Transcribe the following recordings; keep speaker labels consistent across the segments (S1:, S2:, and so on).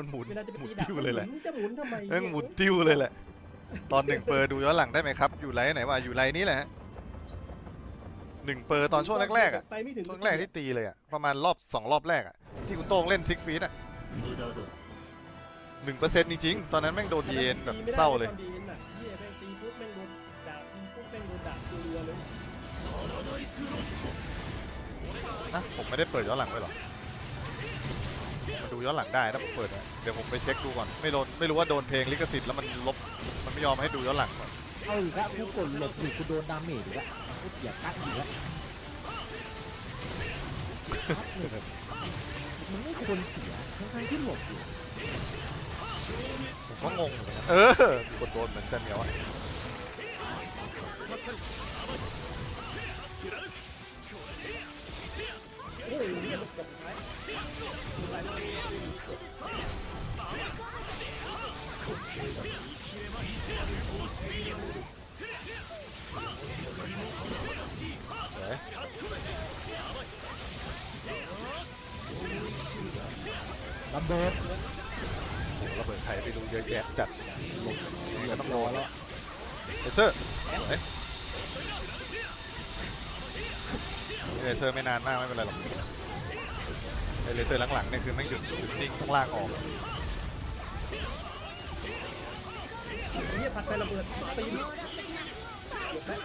S1: มันหมุน
S2: เวลาจะไป
S1: หมุน
S2: ตีดัก
S1: ติ้วเลยแหละ
S2: มันจะหมุนทำไม
S1: แม่งหมุนติ้วเลยแหละ ตอนหนึ่งเปอร์ดูย้อนหลังได้ไหมครับ อยู่ไรไหนวะอยู่ไรนี้แหละฮะหนึ่งเปอร์ตอนช่วงแรกๆอะ
S2: ไปไม่ถึง
S1: ช่วงแรกที่ตีเลยอะ ประมาณรอบสองรอบแรกอะ ที่คุณโต้งเล่นซิกฟีดอะหนึ่งเปอร์เซ็นต์จริงๆ ตอนนั้นแม่งโดนดีเอ็นแบบเศร้าเลย
S2: ตอนดีเอ็นน่ะเหี้ยแม่งตีปุ๊บแม่งโดนด่าตีปุ๊บแม่งโดนด่าตัวเรือเลย
S1: นะผมไม่ได้เปิดย้อนหลังไปหรอ มาดูย้อนหลังได้ถ้าผมเปิดอะเดี๋ยวผมไปเช็คดูก่อน ไม่โดนไม่รู้ว่าโดนเพลงลิขสิทธิ์แล้วมันลบ มันไม่ยอมให้ดูย้อนหลังก่อน
S3: เอาอีกแล้วกูกดหลบอยู่กูโดนดาเมจอีกแล้วกูเสียกัดอีกแล้วมันไม่ควรเสียทั้งๆที่หลบอยู่
S1: ผมก็งงเหมือนกันเออกดโดนเหมือนกันเหนียวอะ
S3: ระเบิด
S1: โอ้โหระเบิดไทยไปดูเยอะแยะจัด
S3: เรียบร้อยแล้ว
S1: เลเซอร์เฮ้ยเลเซอร์ไม่นานมากไม่เป็นไรหรอกไอเลเซอร์หลังๆเนี่ยคือไม่หยุดหยุดนิ่งต้องลากออก
S2: ยผัดไประเบิดตีนเนี่ยตาเลย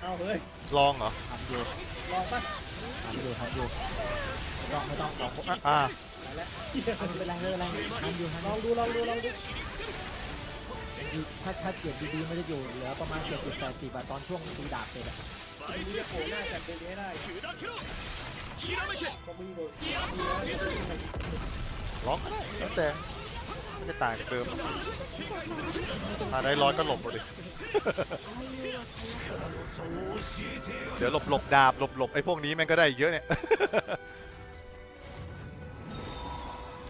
S2: เอาเฮ้ย
S1: ลองเหรอ
S3: ทำอยู่
S2: ลองป่ะ
S3: ทำอยู่ทำอยู่ไม่ต้องไม่ต้องลอง
S1: อะอ่า
S2: ตายแล้วเหี้ย
S3: ไม่เป็นไรไม่เป็นไรทำอยู่ทำ
S2: ลองดูลองดูลองดู
S3: ถ้าถ้าเจ็บดีๆไม่ได้อยู่เหลือประมาณเจ็ดสิบแปดสิบาทตอนช่วงตีดาบเสร็จอะ
S2: ทีนี้จะโผล่หน้าจากเดนให้ได้ก็มึงโดน
S1: ลองก็ได้แล้วแต่ไม่ได้ต่างจากเดิมถ้าได้ร้อนก็หลบหมดดิเดี๋ยวหลบหลบดาบหลบหลบไอ้พวกนี้แม่งก็ได้เยอะเนี่ย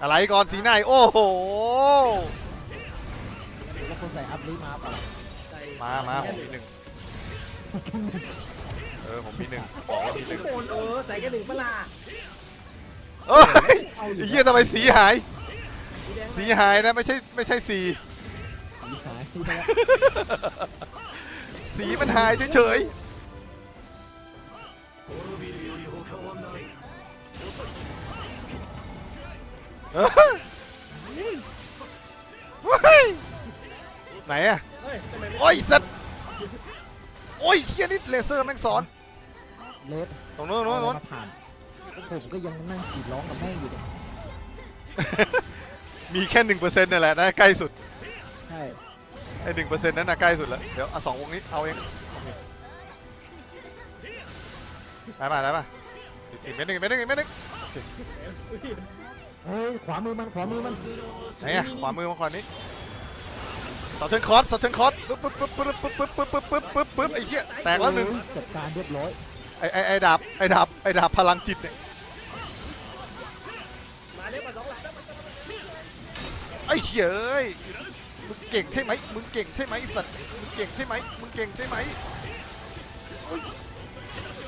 S1: อะไรก่อนสีหนายโอ้โห
S3: ใส่อัพลิมาเปล่า
S1: มามาผมมีหนึ่งเออผมมีหนึ่งบอกว่ามีหนึ่ง
S2: โดนเออใส่แค่หนึ่งปะล่ะ
S1: เอ้ย
S3: เอาอยู่
S1: ไอ้เหี้ยทำไมสีหาย
S2: สีแดง
S1: สีหายนะไม่ใช่ไม่ใช่สี
S3: สีหายที่แล้ว
S1: สีมันหายเฉยๆเอ้ยเฮ้ย ไหนอะ
S2: เฮ้ยทำไมไม่
S1: โอ้ยสัตว์โอ้ยเฮียนี่เลเซอร์แม่งสอน
S3: เลส
S1: ตรงโน้นโน้นโน้น
S3: มาผ่านผมก็ยังนั่งขีดร้องกับแม่อยู่เนี่ย
S1: มีแค่หนึ่งเปอร์เซ็นต์นั่นแหละนะใกล้สุด
S3: ใช่
S1: ไอ้หนึ่งเปอร์เซ็นต์นั้นนะใกล้สุดแล้วเดี๋ยวเอาสองวงนี้เอาเองโอเคได้ป่ะได้ป่ะอีกเม็ดหนึงอีกเม็ดหนึงอีกเม็ดหนึง
S3: เฮ้ยขวามือมันขวามือมัน
S1: ไหนอะขวามือมาก่อนนี้ สอเทิร์นคอร์สสอเทิร์นคอร์สปึ๊บปึ๊บปึ๊บปึ๊บปึ๊บปึ๊บปึ๊บปึ๊บปึ๊บปึ๊บไอ้เหี้ยแตกแล้วหนึ่ง
S3: เฮ้ยจัดการเรียบร้อย
S1: ไอ้ไอ้ไอ้ดาบไอ้ดาบไอ้ดาบพลังจิตเนี่ย
S2: มาเรียกมาสองหลังแล้ว
S1: ไอ้เหี้ยเอ้ยมึงเก่งใช่ไหมมึงเก่งใช่ไหมไอ้สัตว์มึงเก่งใช่ไหมมึงเก่งใช่ไหม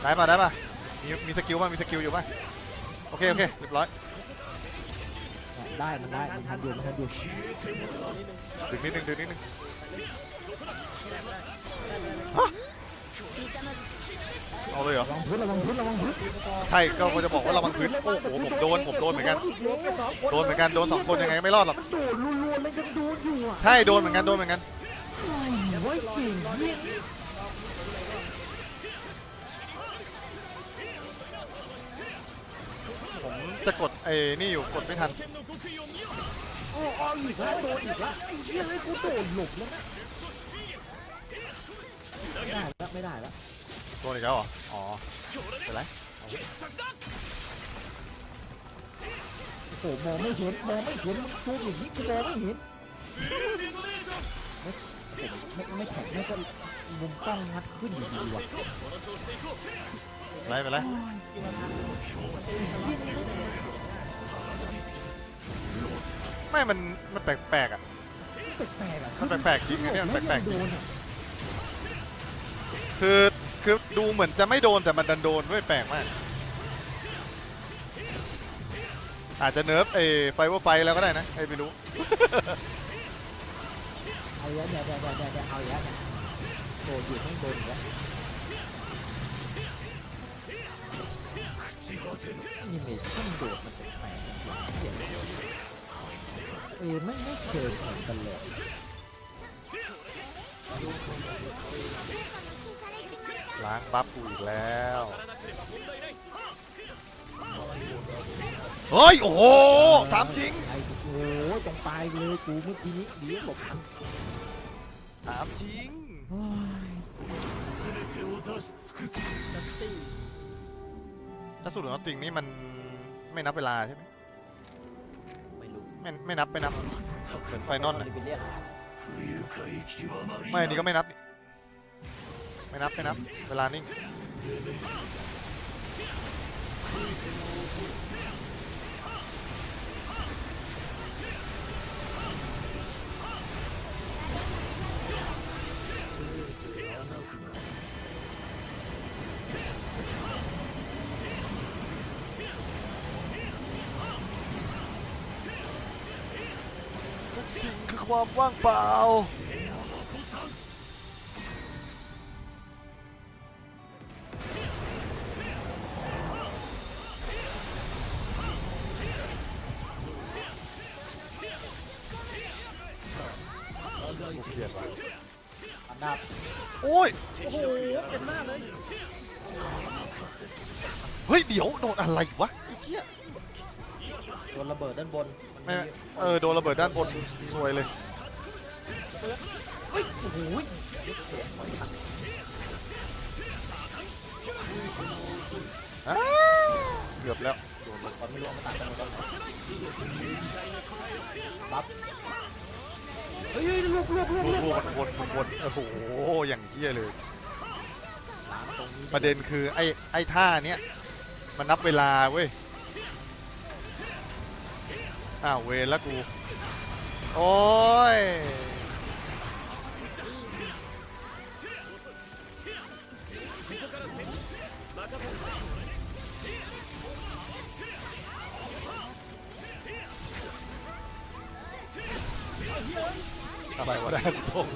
S1: ได้ป่ะได้ป่ะมีมีสกิลป่ะมีสกิลอยู่ป่ะโอเคโอเคเรียบร้อย
S3: ได้มันได้มันทันอยู่มันทันอยู่
S1: ดึงนิดนึงดึงนิดนึงเอาเลยเหรอ
S3: ระวังพื้นระวังพื้นระวังพื้น
S1: ใช่ก็จะบอกว่าระวังพื้นโอ้โหผมโดนผมโดนเหมือนกัน
S2: รวมกันสองคน
S1: โดนเหมือนกันโดนสองคนยังไงก็ไม่รอดหรอก
S3: มันโดดรัวๆเลยยังโดนอยู่อะ
S1: ใช่โดนเหมือนกันโดนเหมือนกัน
S3: โอ้ยเก่งเยี่ย
S1: จะกดไอ้นี่อยู่กดไม่ทัน
S3: โอ้เอาอีกแล้วโดนอีกแล้วไอ้เหี้ยเลยกูโดนหลบแล้วนะไม่ได้แล้วไม่ได้แล้ว
S1: โดนอีกแล้วเหรออ๋อเป็นไร
S3: โอ้โหมองไม่เห็นมองไม่เห็นมันซูมอย่างนี้กูมองไม่เห็นไม่ไม่ไม่แข็งไม่ก็มุมกล้องงัดขึ้นอยู่ดีว่ะ
S1: เป็น ไรเป็นไรไม่ มัน มันแปลกๆอะ
S3: แปลกๆอะ
S1: มันแปลกๆจริงไงเนี่ยมันแปลกๆจ
S3: โด
S1: ริง
S3: นอะ
S1: คือ คือดูเหมือนจะไม่โดนแต่มันดันโดนด้วยแปลกมาก อาจจะเนิร์ฟไอ้ไฟว่าไฟแล้วก็ได้นะไอ้ไม่รู้
S3: เอาอีกแล้วเนี่ยเนี่ยเนี่ยเนี่ยเอาอีกแล้วเนี่ยโดดอยู่ไม่โดนอีกแล้ว นี่เมจขั้นโดดมันจะแปลกเหี้ยเออไม่ไม่เคยเหมือนกันเลย
S1: ล้างบัฟกูอีกแล้วเฮ้ย โอ้โหถามจริง
S3: ไอ้โอ้โหตรงปลายเลยกูเมื่อกี้นี้ดีหลบทัน
S1: ถามจริง
S3: โอ้ย
S2: นัตตี้
S1: ถ้าสุดของจริงนี่มันไม่นับเวลาใช่ไหม
S3: ไม่รู้
S1: ไม่ไม่นับไม่นับเหมือนไฟนอล
S3: เล
S1: นะ
S3: ยไปเรียก
S1: ไม่อันนี้ก็ไม่นับนี่ไม่นับไม่นับ เวลานิ่ง ความว่างเปล่าเกลียดว่ะ
S3: อันดับ
S1: โอ้ย
S2: โอ้โหเป็นมากเลย
S1: เฮ้ย เดี๋ยว โดนอะไรวะไอ้เหี้ย
S3: โดนระเบิดด้านบน
S1: ไม่เออโดนระเบิดด้านบนซวยเลย
S3: เฮ้ยโอ้โห
S1: อ้าเกือบแล้ว
S3: โดนลงก่อนไม่รู้เอามาตัดกันหมดแล้วรับเฮ้ยเฮ้ยรวบรวบรวบ
S1: วน
S3: รวบ
S1: วนวนวนโอ้โหอย่างเหี้ยเลย ประเด็นคือไอ้ไอ้ท่าเนี้ยมันนับเวลาเว้ย อ้าวเวรแล้วกู โอ้ย อะไรวะด้านตรง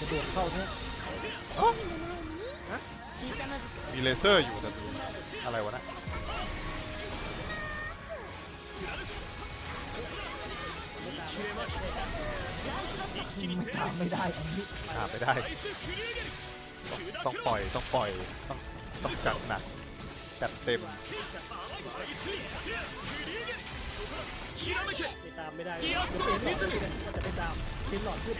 S3: กระโดดเข้าเนี่ย
S1: มีเลเซอร์อยู่แต่อะไรวะนะ
S3: ถามไม่ได้อันนี้
S1: หาไม่ได้ ต้องปล่อยต้องปล่อยต้องต้องจัดหนักจัดเต็ม
S2: ไปตามไม่ได้เป็นหลอดขึ้นจะไปตามเป็นหลอดขึ้น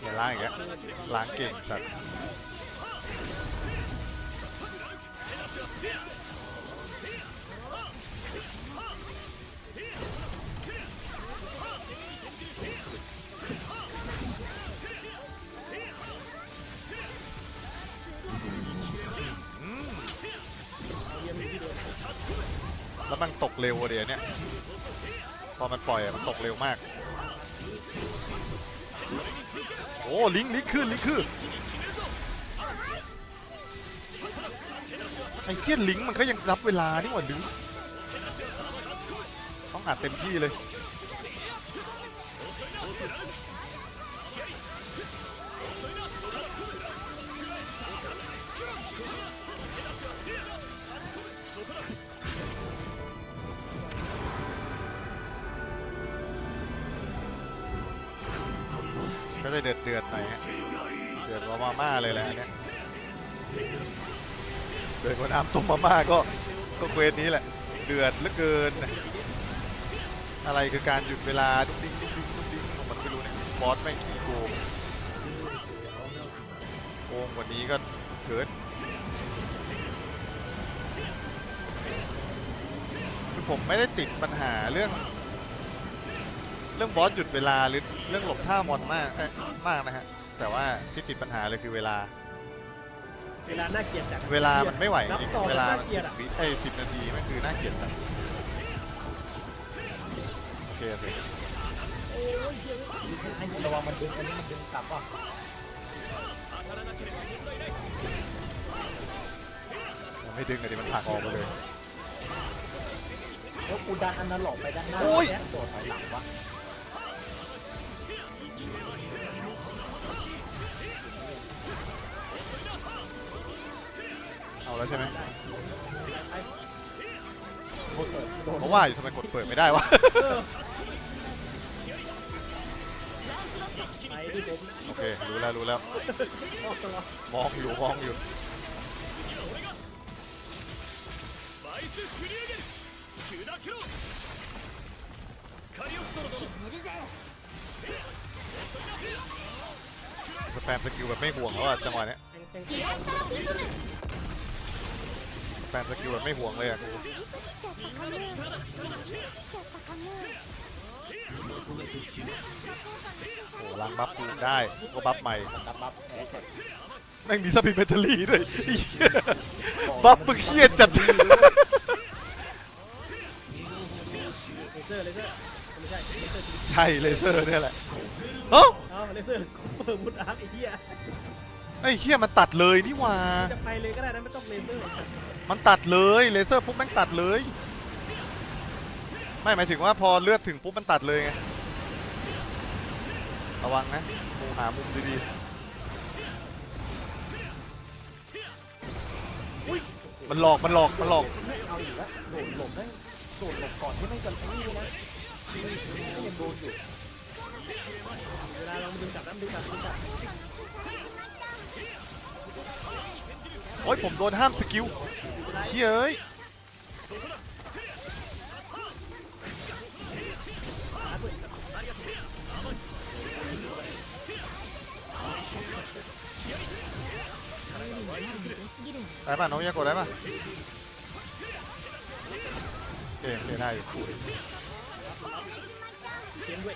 S1: เนี่ยล้างอีกแล้วล้างเก่งสัตว์ แล้วมันตกเร็วเดี๋ยวเนี้ยพอมันปล่อยมันตกเร็วมาก โอ้ลิงก์ลิงขึ้นลิงขึ้นไอ้เทียลิงก์มันก็ยังรับเวลานี่หว่าลิงต้องอัดเต็มที่เลย ก็จะเดือดเดือดหน่อยฮะเดือดกว่ามาม่าเลยแหละเนี้ยเดือดกว่าน้ำต้มมาม่าก็ก็เควสนี้แหละ เดือดเหลือเกิน อะไรคือการหยุดเวลาดุ๊กดิ้งดุ๊กดิ้งดุ๊กดิ้งของมันไม่รู้เนี่ยบอสไม่งขี้โกงโกงว่านี้ก็เกิดผมไม่ได้ติดปัญหาเรื่อง เรื่องบอสหยุดเวลาหรือเรื่องหลบท่ามอนมากเอ้ยมากนะฮะ แต่ว่าที่ติดปัญหาเลยคือเวลา
S2: เวลาน่าเกลียดจัด
S1: เวลามันไม่ไหวจ
S2: นับ
S1: ริง
S2: ต่อ
S1: เวลา
S2: น่า
S1: มัน
S2: เกลียดอะ
S1: วิไอ้สิบนาทีมันคือน่าเกลียดจังโอเคโอเค
S3: ระวังมันดึงอันนี้มันดึงกลับว่ะ
S1: มันไม่ดึงเลยดิมันผลักออกมาเลย
S3: แล้วกูดันอันนั้นหลอกไปด้านหน้า
S1: โอ้ย
S3: แย่ตัวถอยหลังวะ
S1: แล้วใช่ไหม
S3: โคตรโดน
S1: เพราะว่าอยู่ทำไมกดเปิดไม่ได้วะ
S2: ไปที่ผม
S1: โอเค รู้แล้วรู้แล้ว
S2: ออกตลอด
S1: มองอยู่มองอยู่สแปมสกิลแบบไม่ห่วงแล้วอะจังหวะเนี้ย
S2: แฟ
S4: น
S1: สกิลแบบไม่ห่วงเลยอะกูโอ้ลังบัฟกูได้ก็บัฟใหม่
S3: แม่
S1: งมีสปีดแบตเตอรี่ด้วยเลยบัฟมึงเครียดจัด
S2: เลเใช่เลเซอร์
S1: เนี่ยแหละเอ้า
S2: เลเซอร์มุดอาร์ไอ้เหี้ย
S1: ไอ้เหี้ยมันตัดเลยนี่ว่า
S2: จะไปเลยก็ได้นะไม่ต้องเลเซอร์
S1: มันตัดเลยเลเซอร์ปุ๊บแม่งตัดเลย ไม่หมายถึงว่าพอเลือดถึงปุ๊บมันตัดเลยไงระวังนะมุมหามุมดี
S2: อุ้ย
S1: ๆมันหลอกมันหลอกมันหลอก
S3: เอาอยู่แล้วโดดหลบได้โดดหลบก่อนที่ไม่จะนี่นะก็ยังโดนอยู่
S2: เวลาเราดึงกลับน้ำดึงกลับดึงกลับ
S1: โอ้ยผมโดนห้ามสกิลเฮ้ยเอ้ยได้ป่ะน้องยากดได้ป่ะเคโอเคได้อยู่
S2: เขียนด้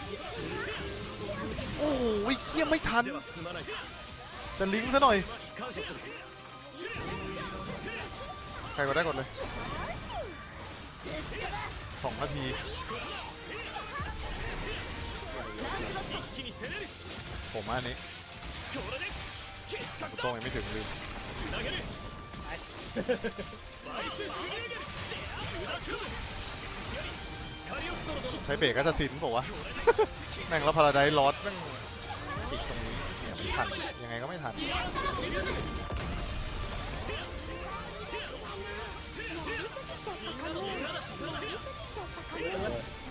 S1: โอ้ยเคียไม่ทัน จะลิงก์ซะหน่อย ใครกดได้กดเลยสองนาทีผมอันนี้คุณโต้งยังไม่ถึงลืมใช้เบรกก็จะสินบอกว่าวะแม่งแล้วพาราไดลอสแม่งติดตรงนี้ ทัน ยังไงก็ไม่ทัน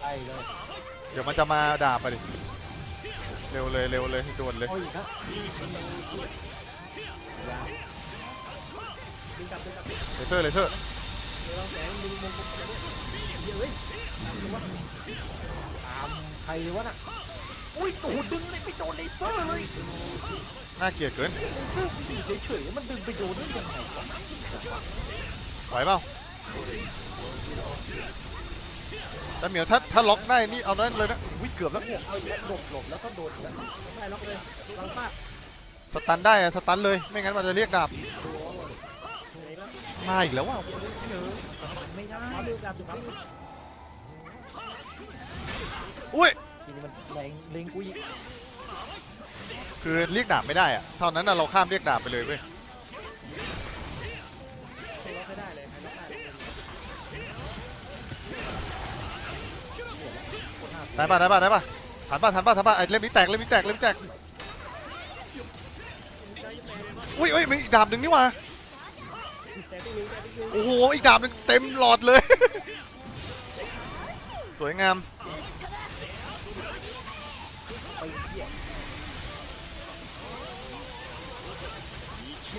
S3: ไล่เลย
S1: เดี๋ยวมันจะมาด่าไปดิ เร็วเลยเร็วเลยด่วนเลย
S3: โอ้ยครับ
S2: ดึงกลับดึงกลับ
S1: เลเซอร์ เลเซอร์
S2: เดี๋ยวเราแสงดึงมุมเยอะเฮ้ย
S3: ตามใครวะน่ะ อุ้ยโอ้โหดึงเลยไปโดนเลเซอร์เลย
S1: น่าเกลียดเกิน
S3: เลเซอร์กูอยู่เฉยๆมันดึงไปโดนได้ยังไงวะ
S1: ไหวเปล่าแต่เหมียวถ้าถ้าล็อกได้นี่เอานั้นเลยนะอุ้ยเกือบแล้ว
S3: เนี่ยเอาอีกแล้วหลบหลบแล้วก็โดนแล้ว
S2: ได้ล็อกเลยวางฟาด
S1: สตันได้อะสตันเลยไม่งั้นมันจะเรียกดาบ
S2: ไหนแล้ว
S1: มาอีกแล้วว่ะ
S3: ไม่ได้
S2: ขอดูกลับดูครับ
S1: อุ้ย
S3: ทีนี้มันแรงเล็งกูอีก
S1: คือเรียกดาบไม่ได้อะเท่านั้นน่ะเราข้ามเรียกดาบไปเลยเว้ย
S2: ล็อกไม่ได้เลยใครล็อกได้
S1: ได้ป่ะได้ป่ะได้ป่ะทันป่ะทันป่ะทันป่ะไอ้เล่มนี้แตกเล่มนี้แตกเล่มนี้แตกอุ้ยอุ้ยมีอีกดาบหนึ่งนี่หว่าโอ้โหอีกดาบหนึ่งเต็มหลอดเลย สวยงาม
S3: เ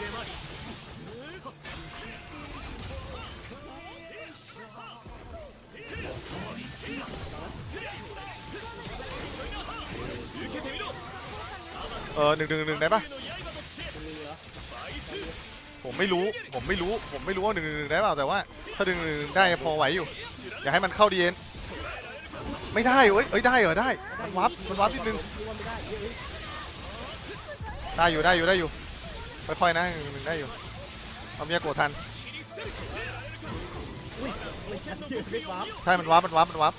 S3: อ
S1: อหนึ่งหนึ่งหนึ่งได้ปะผมไม่รู้ ผมไม่รู้ ผมไม่รู้ว่าหนึ่งหนึ่งได้เปล่าแต่ว่า ถ้าหนึ่งหนึ่งได้พอไหวอยู่ อย่าให้มันเข้าดีเอ็นไม่ได้เว้ยเอ้ยได้เหรอได้ มันวับมันวับนิดนึง
S2: คิดว่าไม่ได้เอ้ย
S1: ได้อยู่ได้อยู่ได้อยู่ ค่อยๆนะหนึ่งได้อยู่เอาเมียโกรธทัน
S2: ไม่ชัดเจนไม่วับ
S1: ใช่มันวับมันวับมันวับ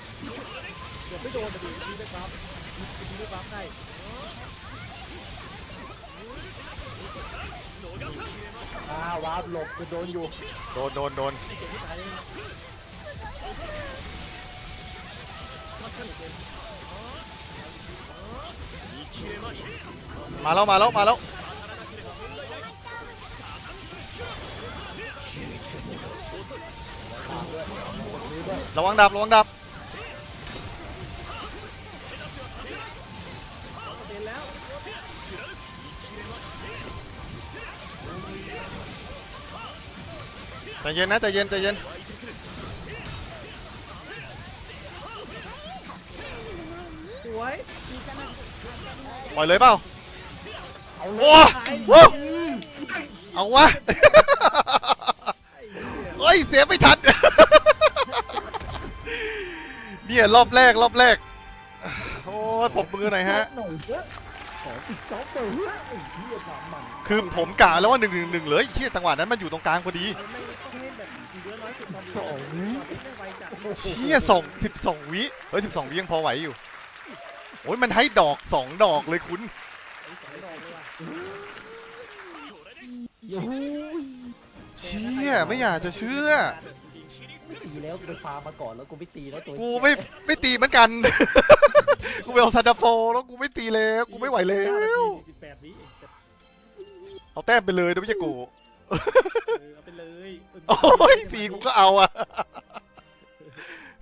S2: เกือบไม่โดนแต่ดีดีไม่วับดีไม่วับได้
S3: อ้าวาร์ปหลบจะโดนอยู่
S1: โดนโดนโดน
S2: มา
S1: แล้วมาแล้วมาแล้ว ระวังดับระวังดับ
S2: เป็นแล้ว
S1: ใจเย็นนะใจเย็นใจเย็น
S2: สวย
S1: ปล่อยเลยเปล่า
S3: เอาเล
S1: โอ้
S3: ย
S1: โหเอาวะ เฮ้ยเสียไม่ทัน เนี่ยรอบแรกรอบแรก โอ้ยปรบมือหน่อยฮะ
S3: หน่อยเถอะขอติดจ็อบหน่อยเถอะไอ้เหี้ยหมามัน
S1: คือผมกะแล้วว่าหนึ่งหนึ่งหนึ่งเลยเชี่ยจังหวะนั้นมันอยู่ตรงกลางพอดี
S2: เล่นแบบอีเดือนร้อยสิบตอ
S3: ง
S1: เชี่ยสองสิบสองวิเฮ้ยสิบสองวิยังพอไหวอยู่ โอ้ยมันให้ดอกสองดอกเลยคุณ
S2: สองดอกเลยว่ะ
S3: โอ้
S1: เชี่ยไม่อยากจะเชื่อ
S3: ไม่ตีแล้วกูไปฟาร์มมาก่อนแล้วกูไม่ตีแล้วตัว
S1: กูไม่ไม่ตีเหมือนกัน กูไปเอาซาดาโฟแล้วกูไม่ตีแล้วกูไม่ไหวแล้ว
S2: สิบแปดวิ
S1: เอาแต้มไปเลยนะไม่ใช่กู
S2: เออเอาไปเลย
S1: โอ้ยสีกูก็เอาอะ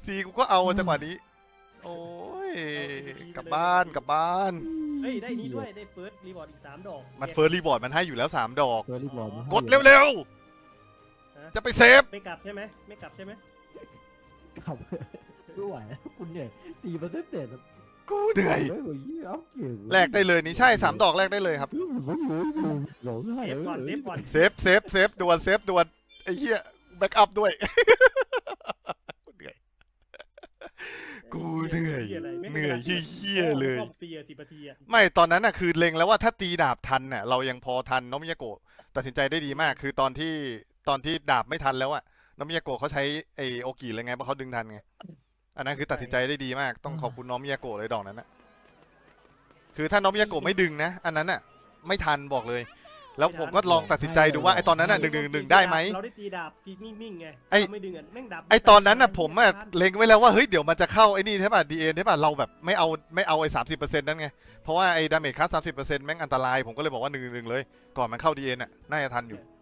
S1: สีกูก็เอาอะจังหวะนี้ โอ้ยกลับบ้านกลับบ้าน
S2: เฮ้ยได้นี้ด้วยได้เฟิร์สรีบอร์ดอีกสามดอก
S1: มันเฟิร์สรีบอร์ดมันให้อยู่แล้ว 3 ดอก
S3: เฟอร์รี่บอล
S1: กดเร็วๆ จะไปเซฟ
S2: ไม่กลับใช่ไหมไม่กลับใช่ไหม
S3: ขับไม่ไหวคุณเนี่ยตีมันตั้งแต่
S1: กูเหนื่อย
S3: ไม่ไหวเหี้ยเอาเก่ง
S1: แลกได้เลยนี่ใช่3ดอกแลกได้เลยครับ
S3: ร้องไห้
S2: เซฟก่อนเซฟก่อน
S1: เซฟเซฟเซฟด่วนเซฟด่วนไอ้เหี้ยแบ็กอัพด้วย กูเหนื่อย กูเหนื่อยเหนื่อยเหี้ยๆเลย
S2: ตีอะสิบนาทีอะ
S1: ไม่ตอนนั้นน่ะคือเล็งแล้วว่าถ้าตีดาบทันน่ะเรายังพอทันน้องมิยาโกะตัดสินใจได้ดีมาก คือตอนที่ ตอนที่ดาบไม่ทันแล้วอะน้องมิยาโกะเขาใช้ไอโอกิเลยไงเพราะเขาดึงทันไงอันนั้นคือตัดสินใจได้ดีมากต้องขอบคุณน้องมิยาโกะเลยดอกนั้นนะคือถ้าน้องมิยาโกะไม่ดึงนะ อันนั้นน่ะไม่ทันบอกเลย แล้วผมก็ลองตัดสินใจดูว่าไอตอนนั้นน่ะหนึ่งหนึ่งหนึ่งได้ไหม
S2: เราได้ตีดาบฟีนิ่งๆไง
S1: ไอ้
S2: เราไม่ดึงอะแม่งดาบ
S1: ไอตอนนั้นน่ะผมอะเล็งไว้แล้วว่าเฮ้ยเดี๋ยวมันจะเข้าไอ้นี่ใช่ป่ะดีเอ็นใช่ป่ะเราแบบไม่เอาไม่เอาไอ้สามสิบเปอร์เซ็นต์นั่นไงเพราะว่าไอ้ดาเมจคัสสามสิบเปอร์เซ็นต์แม่งอันตรายผมก็เลยบอกว่าหนึ่งหนึ่งเลย ก่อนมันเข้าดีเอ็นอะน่าจะทันอยู่
S2: เ